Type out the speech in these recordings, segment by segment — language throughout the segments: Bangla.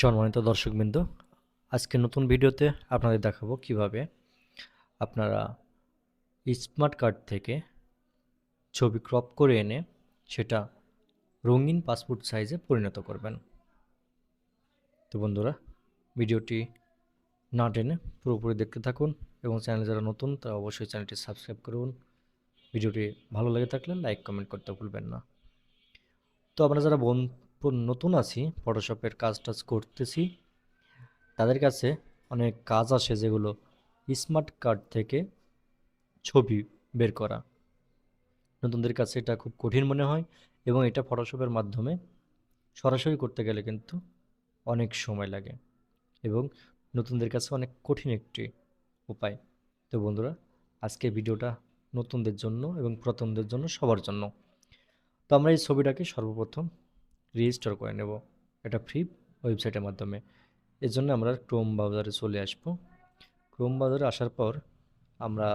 সম্মানিত দর্শকবৃন্দ আজকে নতুন ভিডিওতে আপনাদের দেখাবো কীভাবে আপনারা স্মার্ট কার্ড থেকে ছবি ক্রপ করে এনে সেটা রঙিন পাসপোর্ট সাইজে পরিণত করবেন। তো বন্ধুরা, ভিডিওটি না টেনে পুরোপুরি দেখতে থাকুন এবং চ্যানেল যারা নতুন, তারা অবশ্যই চ্যানেলটি সাবস্ক্রাইব করুন। ভিডিওটি ভালো লেগে থাকলে লাইক, কমেন্ট করতে ভুলবেন না। তো আপনারা যারা বোন নতুন আছি ফটোশপের কাজ টাজ করতেছি। তাদের কাছে অনেক কাজ আসে যেগুলো স্মার্ট কার্ড থেকে ছবি বের করা। নতুনদের কাছে এটা খুব কঠিন মনে হয় এবং এটা ফটোশপের মাধ্যমে সরাসরি করতে গেলে কিন্তু অনেক সময় লাগে এবং নতুনদের কাছে অনেক কঠিন একটি উপায়। তো বন্ধুরা আজকে ভিডিওটা নতুনদের জন্য এবং প্রথমদের জন্য সবার জন্য। তো আমরা এই ছবিটাকে সর্বপ্রথম রেজিস্টার করে নেব এটা ফ্রি ওয়েবসাইটের মাধ্যমে। এর জন্য আমরা ক্রোম ব্রাউজারে চলে আসব। ক্রোম ব্রাউজারে আসার পর আমরা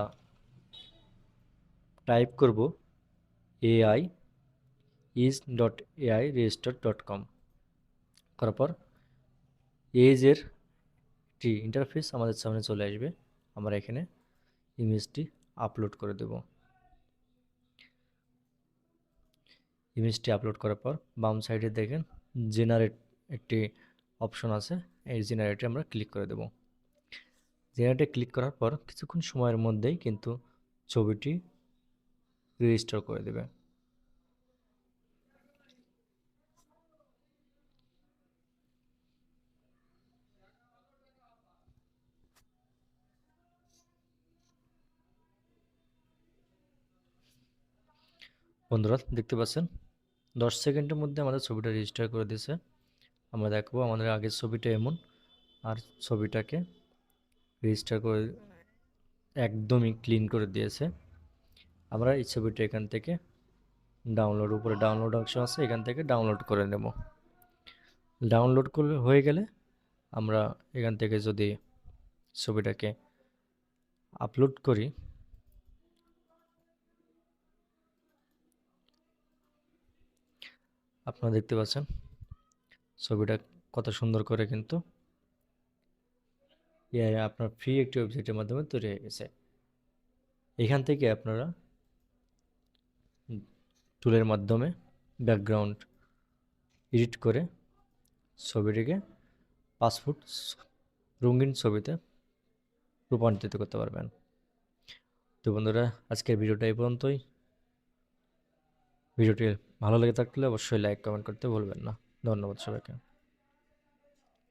টাইপ করব AI is dot AI register dot com করার পর এজের টি ইন্টারফেস আমাদের সামনে চলে আসবে। আমরা এখানে ইমেজটি আপলোড করে দেব। ইমেজটি আপলোড করার পর বাম সাইডে দেখেন জেনারেট একটি অপশন আছে। এই জেনারেটে আমরা ক্লিক করে দেব। জেনারেটে ক্লিক করার পর কিছুক্ষণ সময়ের মধ্যেই কিন্তু ছবিটি রেজিস্টার করে দেবে। বন্ধুরা, দেখতে পাচ্ছেন? দশ সেকেন্ডের মধ্যে আমাদের ছবিটা রেজিস্টার করে দিয়েছে। আমরা দেখব আমাদের আগের ছবিটা এমন। আর ছবিটাকে রেজিস্টার করে একদমই ক্লিন করে দিয়েছে। আমরা এই ছবিটা এখান থেকে ডাউনলোড উপরে ডাউনলোড অপশন আছে, এখান থেকে ডাউনলোড করে নেব। ডাউনলোড করলে হয়ে গেলে আমরা এখান থেকে যদি ছবিটাকে আপলোড করি আপনারা দেখতে পাচ্ছেন। ছবিটা কত সুন্দর করে কিন্তু আপনার ফ্রি একটি ওয়েবসাইটের মাধ্যমে তৈরি হয়ে গেছে। এখান থেকে আপনারা টুলের মাধ্যমে ব্যাকগ্রাউন্ড এডিট করে ছবিটিকে পাসপোর্ট রঙিন ছবিতে রূপান্তরিত করতে পারবেন। তো বন্ধুরা, আজকের ভিডিওটা এই পর্যন্তই। ভিডিওটি ভালো লেগে থাকলে অবশ্যই লাইক কমেন্ট করতে ভুলবেন না। ধন্যবাদ সবাইকে।